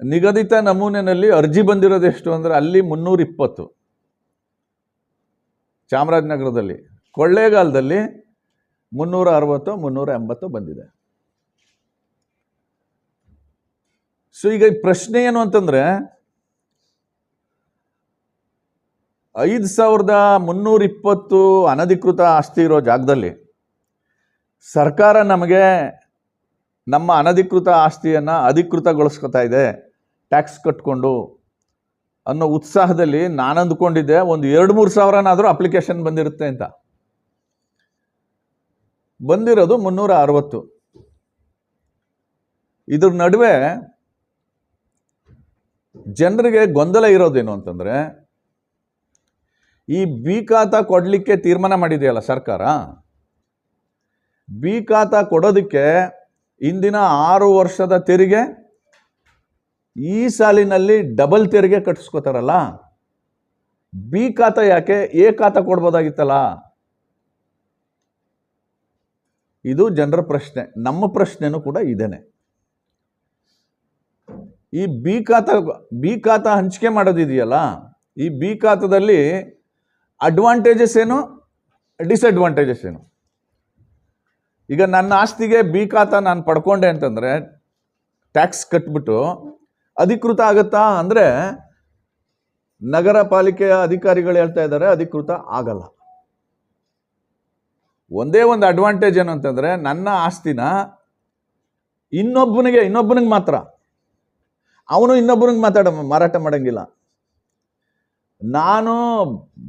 ನಿಗದಿತ ನಮೂನೆಯಲ್ಲಿ ಅರ್ಜಿ ಬಂದಿರೋದು ಎಷ್ಟು ಅಂದರೆ ಅಲ್ಲಿ ಮುನ್ನೂರ ಇಪ್ಪತ್ತು ಚಾಮರಾಜನಗರದಲ್ಲಿ, ಕೊಳ್ಳೇಗಾಲದಲ್ಲಿ ಮುನ್ನೂರ ಅರವತ್ತು ಮುನ್ನೂರ ಎಂಬತ್ತು ಬಂದಿದೆ. ಸೊ ಈಗ ಪ್ರಶ್ನೆ ಏನು ಅಂತಂದ್ರೆ, ಐದು ಸಾವಿರದ ಮುನ್ನೂರ ಇಪ್ಪತ್ತು ಅನಧಿಕೃತ ಆಸ್ತಿ ಇರೋ ಜಾಗದಲ್ಲಿ ಸರ್ಕಾರ ನಮಗೆ ನಮ್ಮ ಅನಧಿಕೃತ ಆಸ್ತಿಯನ್ನು ಅಧಿಕೃತಗೊಳಿಸ್ಕೊತಾ ಇದೆ. ಟ್ಯಾಕ್ಸ್ ಕಟ್ಕೊಂಡು. ಅನ್ನೋ ಉತ್ಸಾಹದಲ್ಲಿ ನಾನು ಅಂದ್ಕೊಂಡಿದ್ದೆ ಒಂದು ಎರಡು ಮೂರು ಸಾವಿರನಾದರೂ ಅಪ್ಲಿಕೇಶನ್ ಬಂದಿರುತ್ತೆ ಅಂತ. ಬಂದಿರೋದು ಮುನ್ನೂರ ಅರವತ್ತು. ಇದ್ರ ನಡುವೆ ಜನರಿಗೆ ಗೊಂದಲ ಇರೋದೇನು ಅಂತಂದರೆ, ಈ ಬಿ ಖಾತಾ ಕೊಡಲಿಕ್ಕೆ ತೀರ್ಮಾನ ಮಾಡಿದೆಯಲ್ಲ ಸರ್ಕಾರ? ಬಿ ಖಾತಾ ಕೊಡೋದಕ್ಕೆ ಇಂದಿನ ಆರು ವರ್ಷದ ತೆರಿಗೆ ಈ ಸಾಲಿನಲ್ಲಿ ಡಬಲ್ ತೆರಿಗೆ ಕಟ್ಟಿಸ್ಕೋತಾರಲ್ಲ? ಬಿ ಖಾತ ಯಾಕೆ? ಎ ಖಾತ ಕೊಡ್ಬೋದಾಗಿತ್ತಲ್ಲ? ಇದು ಜನರ ಪ್ರಶ್ನೆ. ನಮ್ಮ ಪ್ರಶ್ನೆನೂ ಕೂಡ ಇದೇನೆ. ಈ ಬಿ ಖಾತ ಬಿ ಖಾತ ಹಂಚಿಕೆ ಮಾಡೋದಿದೆಯಲ್ಲ? ಈ ಬಿ ಖಾತದಲ್ಲಿ ಅಡ್ವಾಂಟೇಜಸ್ ಏನು? ಡಿಸ್ಅಡ್ವಾಂಟೇಜಸ್ ಏನು? ಈಗ ನನ್ನ ಆಸ್ತಿಗೆ ಬಿ ಖಾತಾ ನಾನು ಪಡ್ಕೊಂಡೆ ಅಂತಂದರೆ ಟ್ಯಾಕ್ಸ್ ಕಟ್ಬಿಟ್ಟು ಅಧಿಕೃತ ಆಗುತ್ತಾ ಅಂದರೆ ನಗರ ಪಾಲಿಕೆಯ ಅಧಿಕಾರಿಗಳು ಹೇಳ್ತಾ ಇದ್ದಾರೆ, ಅಧಿಕೃತ ಆಗಲ್ಲ. ಒಂದೇ ಒಂದು ಅಡ್ವಾಂಟೇಜ್ ಏನು ಅಂತಂದರೆ ನನ್ನ ಆಸ್ತಿನ ಇನ್ನೊಬ್ಬನಿಗೆ ಇನ್ನೊಬ್ಬನಿಗೆ ಮಾತ್ರ. ಅವನು ಇನ್ನೊಬ್ಬನಿಗೆ ಮಾತಾಡ, ಮಾರಾಟ ಮಾಡಂಗಿಲ್ಲ. ನಾನು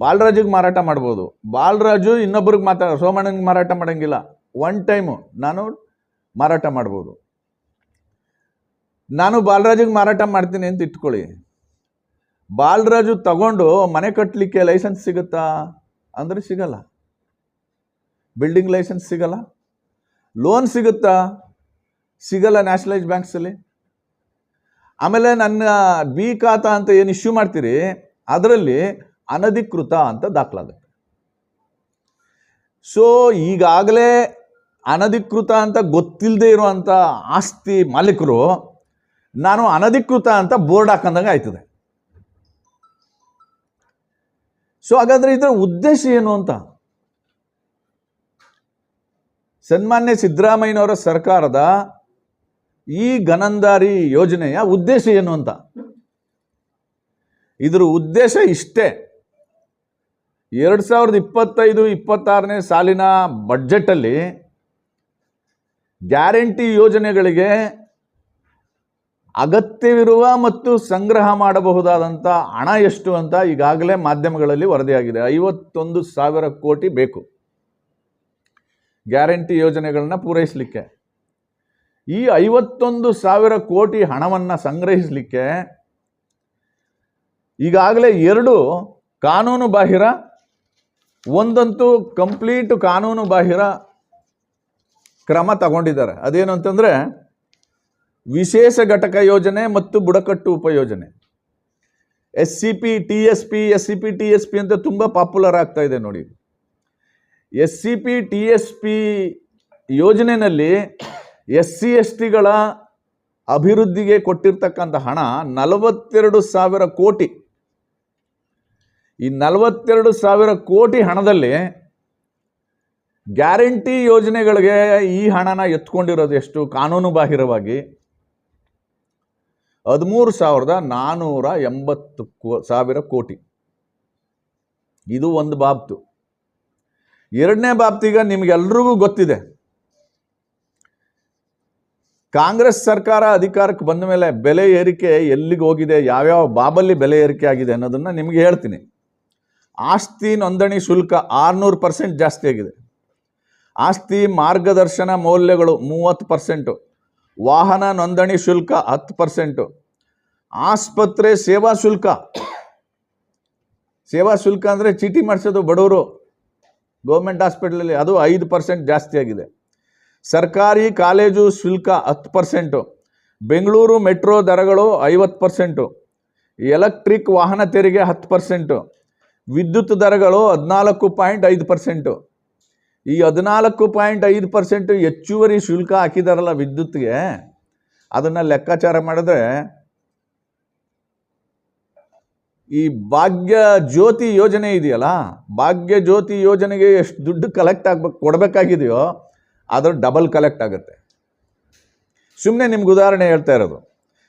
ಬಾಲರಾಜಿಗೆ ಮಾರಾಟ ಮಾಡ್ಬೋದು. ಬಾಲರಾಜು ಇನ್ನೊಬ್ಬರಿಗೆ ಮಾತಾಡ ಸೋಮಣ್ಣನಿಗೆ ಮಾರಾಟ ಮಾಡಂಗಿಲ್ಲ. ಒನ್ ಟೈಮು ನಾನು ಮಾರಾಟ ಮಾಡ್ಬೋದು. ನಾನು ಬಾಲರಾಜಿಗೆ ಮಾರಾಟ ಮಾಡ್ತೀನಿ ಅಂತ ಇಟ್ಕೊಳ್ಳಿ. ಬಾಲರಾಜು ತಗೊಂಡು ಮನೆ ಕಟ್ಟಲಿಕ್ಕೆ ಲೈಸೆನ್ಸ್ ಸಿಗುತ್ತಾ? ಅಂದರೆ ಸಿಗಲ್ಲ. ಬಿಲ್ಡಿಂಗ್ ಲೈಸೆನ್ಸ್ ಸಿಗಲ್ಲ. ಲೋನ್ ಸಿಗುತ್ತಾ? ಸಿಗಲ್ಲ ನ್ಯಾಷನಲೈಸ್ ಬ್ಯಾಂಕ್ಸಲ್ಲಿ ಆಮೇಲೆ ನನ್ನ ಬಿ ಖಾತಾ ಅಂತ ಏನು ಇಶ್ಯೂ ಮಾಡ್ತೀರಿ? ಅದರಲ್ಲಿ ಅನಧಿಕೃತ ಅಂತ ದಾಖಲಾಗುತ್ತೆ. ಸೊ ಈಗಾಗಲೇ ಅನಧಿಕೃತ ಅಂತ ಗೊತ್ತಿಲ್ಲದೆ ಇರುವಂಥ ಆಸ್ತಿ ಮಾಲೀಕರು, ನಾನು ಅನಧಿಕೃತ ಅಂತ ಬೋರ್ಡ್ ಹಾಕೊಂಡಾಗ ಆಯ್ತದೆ. ಸೊ ಹಾಗಾದ್ರೆ ಇದರ ಉದ್ದೇಶ ಏನು ಅಂತ? ಸನ್ಮಾನ್ಯ ಸಿದ್ದರಾಮಯ್ಯನವರ ಸರ್ಕಾರದ ಈ ಗನಂದಾರಿ ಯೋಜನೆಯ ಉದ್ದೇಶ ಏನು ಅಂತ? ಇದರ ಉದ್ದೇಶ ಇಷ್ಟೇ. ಎರಡು ಸಾವಿರದ ಇಪ್ಪತ್ತೈದು, ಇಪ್ಪತ್ತಾರನೇ ಸಾಲಿನ ಬಡ್ಜೆಟಲ್ಲಿ ಗ್ಯಾರಂಟಿ ಯೋಜನೆಗಳಿಗೆ ಅಗತ್ಯವಿರುವ ಮತ್ತು ಸಂಗ್ರಹ ಮಾಡಬಹುದಾದಂಥ ಹಣ ಎಷ್ಟು ಅಂತ ಈಗಾಗಲೇ ಮಾಧ್ಯಮಗಳಲ್ಲಿ ವರದಿಯಾಗಿದೆ. ಐವತ್ತೊಂದು ಸಾವಿರ ಕೋಟಿ ಬೇಕು. ಗ್ಯಾರಂಟಿ ಯೋಜನೆಗಳನ್ನ ಪೂರೈಸಲಿಕ್ಕೆ. ಈ ಐವತ್ತೊಂದು ಸಾವಿರ ಕೋಟಿ ಹಣವನ್ನು ಸಂಗ್ರಹಿಸಲಿಕ್ಕೆ ಈಗಾಗಲೇ ಎರಡು ಕಾನೂನು ಬಾಹಿರ, ಒಂದಂತೂ ಕಂಪ್ಲೀಟ್ ಕಾನೂನು ಬಾಹಿರ ಕ್ರಮ ತಗೊಂಡಿದ್ದಾರೆ. ಅದೇನು ಅಂತಂದರೆ ವಿಶೇಷ ಘಟಕ ಯೋಜನೆ ಮತ್ತು ಬುಡಕಟ್ಟು ಉಪಯೋಜನೆ. S C P T S P S C P T S P ಅಂತ ತುಂಬ ಪಾಪ್ಯುಲರ್ ಆಗ್ತಾ ಇದೆ ನೋಡಿ. S C P T S P ಯೋಜನೆಯಲ್ಲಿ ಎಸ್ ಸಿ ಎಸ್ ಟಿಗಳ ಅಭಿವೃದ್ಧಿಗೆ ಕೊಟ್ಟಿರ್ತಕ್ಕಂಥ ಹಣ ನಲವತ್ತೆರಡು ಸಾವಿರ ಕೋಟಿ. ಈ ನಲವತ್ತೆರಡು ಸಾವಿರ ಕೋಟಿ ಹಣದಲ್ಲಿ ಗ್ಯಾರಂಟಿ ಯೋಜನೆಗಳಿಗೆ ಈ ಹಣನ ಎತ್ಕೊಂಡಿರೋದು ಎಷ್ಟು? ಕಾನೂನು ಬಾಹಿರವಾಗಿ ಹದಿಮೂರು ಸಾವಿರದ ನಾನ್ನೂರ ಎಂಬತ್ತು ಕೋ, ಸಾವಿರ ಕೋಟಿ. ಇದು ಒಂದು ಬಾಬ್ತು. ಎರಡನೇ ಬಾಬ್ತಿಗ ನಿಮಗೆಲ್ರಿಗೂ ಗೊತ್ತಿದೆ. ಕಾಂಗ್ರೆಸ್ ಸರ್ಕಾರ ಅಧಿಕಾರಕ್ಕೆ ಬಂದ ಮೇಲೆ ಬೆಲೆ ಏರಿಕೆ ಎಲ್ಲಿಗೆ ಹೋಗಿದೆ, ಯಾವ್ಯಾವ ಬಾಬಲ್ಲಿ ಬೆಲೆ ಏರಿಕೆ ಆಗಿದೆ ಅನ್ನೋದನ್ನು ನಿಮಗೆ ಹೇಳ್ತೀನಿ. ಆಸ್ತಿ ನೋಂದಣಿ ಶುಲ್ಕ ಆರುನೂರು ಪರ್ಸೆಂಟ್ ಜಾಸ್ತಿ ಆಗಿದೆ. ಆಸ್ತಿ ಮಾರ್ಗದರ್ಶನ ಮೌಲ್ಯಗಳು ಮೂವತ್ತು ಪರ್ಸೆಂಟು, ವಾಹನ ನೋಂದಣಿ ಶುಲ್ಕ ಹತ್ತು ಪರ್ಸೆಂಟು, ಆಸ್ಪತ್ರೆ ಸೇವಾ ಶುಲ್ಕ. ಸೇವಾ ಶುಲ್ಕ ಅಂದರೆ ಚೀಟಿ ಮಾಡಿಸೋದು ಬಡವರು ಗೌರ್ಮೆಂಟ್ ಹಾಸ್ಪಿಟ್ಲಲ್ಲಿ ಅದು ಐದು ಪರ್ಸೆಂಟ್ ಜಾಸ್ತಿ ಆಗಿದೆ ಸರ್ಕಾರಿ ಕಾಲೇಜು ಶುಲ್ಕ ಹತ್ತು ಪರ್ಸೆಂಟು, ಬೆಂಗಳೂರು ಮೆಟ್ರೋ ದರಗಳು ಐವತ್ತು ಪರ್ಸೆಂಟು, ಎಲೆಕ್ಟ್ರಿಕ್ ವಾಹನ ತೆರಿಗೆ ಹತ್ತು ಪರ್ಸೆಂಟು, ವಿದ್ಯುತ್ ದರಗಳು ಹದಿನಾಲ್ಕು ಪಾಯಿಂಟ್ ಐದು ಪರ್ಸೆಂಟು. ಈ ಹದಿನಾಲ್ಕು ಪಾಯಿಂಟ್ ಐದು ಪರ್ಸೆಂಟು ಹೆಚ್ಚುವರಿ ಶುಲ್ಕ ಹಾಕಿದಾರಲ್ಲ ವಿದ್ಯುತ್ಗೆ, ಅದನ್ನು ಲೆಕ್ಕಾಚಾರ ಮಾಡಿದ್ರೆ ಈ ಭಾಗ್ಯ ಜ್ಯೋತಿ ಯೋಜನೆ ಇದೆಯಲ್ಲ, ಭಾಗ್ಯ ಜ್ಯೋತಿ ಯೋಜನೆಗೆ ಎಷ್ಟು ದುಡ್ಡು ಕಲೆಕ್ಟ್ ಆಗ್ಬೇಕು ಕೊಡಬೇಕಾಗಿದೆಯೋ ಅದ್ರ ಡಬಲ್ ಕಲೆಕ್ಟ್ ಆಗುತ್ತೆ. ಸುಮ್ಮನೆ ನಿಮ್ಗೆ ಉದಾಹರಣೆ ಹೇಳ್ತಾ ಇರೋದು.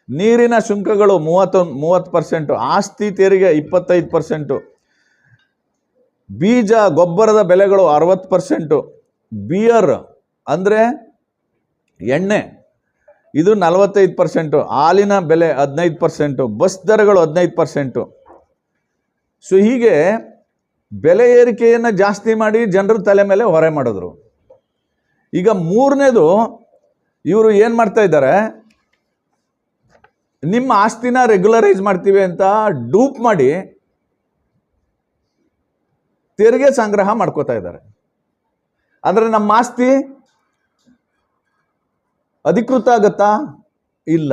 ನೀರಿನ ಶುಂಕಗಳು ಮೂವತ್ತೊಂದು, ಮೂವತ್ತು ಪರ್ಸೆಂಟು, ಆಸ್ತಿ ತೆರಿಗೆ ಇಪ್ಪತ್ತೈದು ಪರ್ಸೆಂಟು ಬೀಜ ಗೊಬ್ಬರದ ಬೆಲೆಗಳು ಅರವತ್ತು ಪರ್ಸೆಂಟು. ಬಿಯರ್ ಅಂದರೆ ಎಣ್ಣೆ, ಇದು ನಲವತ್ತೈದು ಪರ್ಸೆಂಟು. ಹಾಲಿನ ಬೆಲೆ ಹದಿನೈದು ಪರ್ಸೆಂಟು. ಬಸ್ ದರಗಳು ಹದಿನೈದು ಪರ್ಸೆಂಟು. ಸೊ ಹೀಗೆ ಬೆಲೆ ಏರಿಕೆಯನ್ನು ಜಾಸ್ತಿ ಮಾಡಿ ಜನರ ತಲೆ ಮೇಲೆ ಹೊರೆ ಮಾಡಿದ್ರು. ಈಗ ಮೂರನೇದು, ಇವರು ಏನು ಮಾಡ್ತಾ ಇದ್ದಾರೆ? ನಿಮ್ಮ ಆಸ್ತಿನ ರೆಗ್ಯುಲರೈಸ್ ಮಾಡ್ತೀವಿ ಅಂತ ಡೂಪ್ ಮಾಡಿ ತೆರಿಗೆ ಸಂಗ್ರಹ ಮಾಡ್ಕೋತಾ ಇದ್ದಾರೆ. ಅಂದರೆ ನಮ್ಮ ಆಸ್ತಿ ಅಧಿಕೃತ ಆಗತ್ತಾ? ಇಲ್ಲ.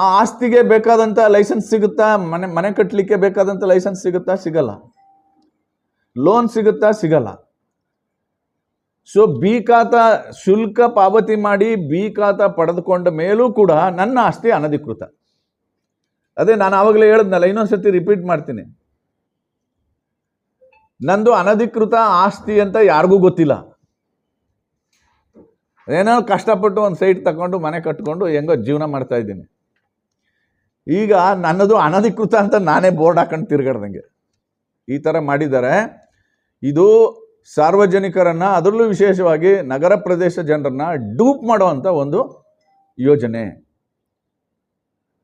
ಆ ಆಸ್ತಿಗೆ ಬೇಕಾದಂಥ ಲೈಸೆನ್ಸ್ ಸಿಗುತ್ತಾ? ಮನೆ ಮನೆ ಕಟ್ಟಲಿಕ್ಕೆ ಬೇಕಾದಂಥ ಲೈಸೆನ್ಸ್ ಸಿಗುತ್ತಾ? ಸಿಗಲ್ಲ. ಲೋನ್ ಸಿಗುತ್ತಾ? ಸಿಗಲ್ಲ. ಸೊ ಬಿ ಖಾತ ಶುಲ್ಕ ಪಾವತಿ ಮಾಡಿ ಬಿ ಖಾತ ಪಡೆದುಕೊಂಡ ಮೇಲೂ ಕೂಡ ನನ್ನ ಆಸ್ತಿ ಅನಧಿಕೃತ. ಅದೇ ನಾನು ಆವಾಗಲೇ ಹೇಳಿದ್ನಲ್ಲ, ಇನ್ನೊಂದ್ಸತಿ ರಿಪೀಟ್ ಮಾಡ್ತೀನಿ. ನಂದು ಅನಧಿಕೃತ ಆಸ್ತಿ ಅಂತ ಯಾರಿಗೂ ಗೊತ್ತಿಲ್ಲ. ಏನೋ ಕಷ್ಟಪಟ್ಟು ಒಂದು ಸೈಟ್ ತಗೊಂಡು ಮನೆ ಕಟ್ಕೊಂಡು ಹೆಂಗೋ ಜೀವನ ಮಾಡ್ತಾ ಇದ್ದೀನಿ. ಈಗ ನನ್ನದು ಅನಧಿಕೃತ ಅಂತ ನಾನೇ ಬೋರ್ಡ್ ಹಾಕೊಂಡು ತಿರ್ಗಾಡ್ದಂಗೆ. ಈ ಥರ ಮಾಡಿದ್ದಾರೆ ಇದು ಸಾರ್ವಜನಿಕರನ್ನು ಅದರಲ್ಲೂ ವಿಶೇಷವಾಗಿ ನಗರ ಪ್ರದೇಶ ಜನರನ್ನ ಡೂಪ್ ಮಾಡುವಂಥ ಒಂದು ಯೋಜನೆ.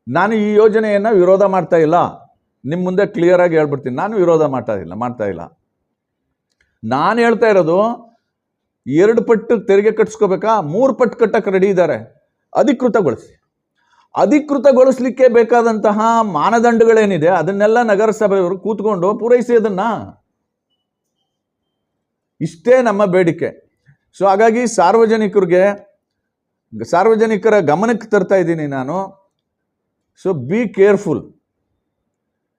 ನಾನು ಈ ಯೋಜನೆಯನ್ನು ವಿರೋಧ ಮಾಡ್ತಾ ಇಲ್ಲ. ನಿಮ್ಮ ಮುಂದೆ ಕ್ಲಿಯರಾಗಿ ಹೇಳ್ಬಿಡ್ತೀನಿ. ನಾನು ವಿರೋಧ ಮಾಡ್ತಾ ಇಲ್ಲ ಮಾಡ್ತಾ ಇಲ್ಲ. ನಾನು ಹೇಳ್ತಾ ಇರೋದು, ಎರಡು ಪಟ್ಟು ತೆರಿಗೆ ಕಟ್ಸ್ಕೋಬೇಕಾ? ಮೂರು ಪಟ್ಟು ಕಟ್ಟಕ್ಕೆ ರೆಡಿ ಇದ್ದಾರೆ. ಅಧಿಕೃತಗೊಳಿಸಿ. ಅಧಿಕೃತಗೊಳಿಸ್ಲಿಕ್ಕೆ ಬೇಕಾದಂತಹ ಮಾನದಂಡಗಳೇನಿದೆ, ಅದನ್ನೆಲ್ಲ ನಗರಸಭೆಯವರು ಕೂತ್ಕೊಂಡು ಪೂರೈಸಿ ಅದನ್ನು. ಇಷ್ಟೇ ನಮ್ಮ ಬೇಡಿಕೆ. ಸೊ ಹಾಗಾಗಿ ಸಾರ್ವಜನಿಕರಿಗೆ, ಸಾರ್ವಜನಿಕರ ಗಮನಕ್ಕೆ ತರ್ತಾ ಇದ್ದೀನಿ ನಾನು. ಸೊ ಬಿ ಕೇರ್ಫುಲ್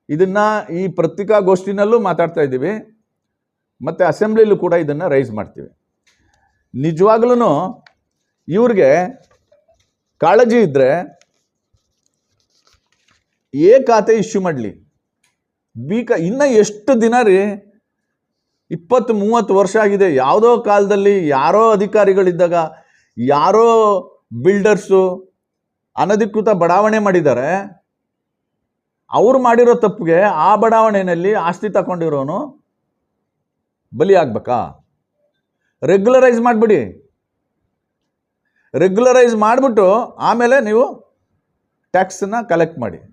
ಇದನ್ನು ಈ ಪತ್ರಿಕಾಗೋಷ್ಠಿನಲ್ಲೂ ಮಾತಾಡ್ತಾ ಇದ್ದೀವಿ. ಮತ್ತು ಅಸೆಂಬ್ಲಿಲೂ ಕೂಡ ಇದನ್ನು ರೈಸ್ ಮಾಡ್ತೀವಿ. ನಿಜವಾಗ್ಲೂ ಇವ್ರಿಗೆ ಕಾಳಜಿ ಇದ್ದರೆ ಎ ಖಾತೆ ಇಶ್ಯೂ ಮಾಡಲಿ. ಬಿ ಕಾ ಇನ್ನು ಎಷ್ಟು ದಿನ ರೀ ಇಪ್ಪತ್ತು ಮೂವತ್ತು ವರ್ಷ ಆಗಿದೆ, ಯಾವುದೋ ಕಾಲದಲ್ಲಿ ಯಾರೋ ಅಧಿಕಾರಿಗಳಿದ್ದಾಗ ಯಾರೋ ಬಿಲ್ಡರ್ಸು ಅನಧಿಕೃತ ಬಡಾವಣೆ ಮಾಡಿದ್ದಾರೆ, ಅವ್ರು ಮಾಡಿರೋ ತಪ್ಪಿಗೆ ಆ ಬಡಾವಣೆಯಲ್ಲಿ ಆಸ್ತಿ ತಗೊಂಡಿರೋನು ಬಲಿ ಆಗ್ಬೇಕಾ? ರೆಗ್ಯುಲರೈಸ್ ಮಾಡಿಬಿಡಿ. ರೆಗ್ಯುಲರೈಸ್ ಮಾಡಿಬಿಟ್ಟು ಆಮೇಲೆ ನೀವು ಟ್ಯಾಕ್ಸನ್ನು ಕಲೆಕ್ಟ್ ಮಾಡಿ.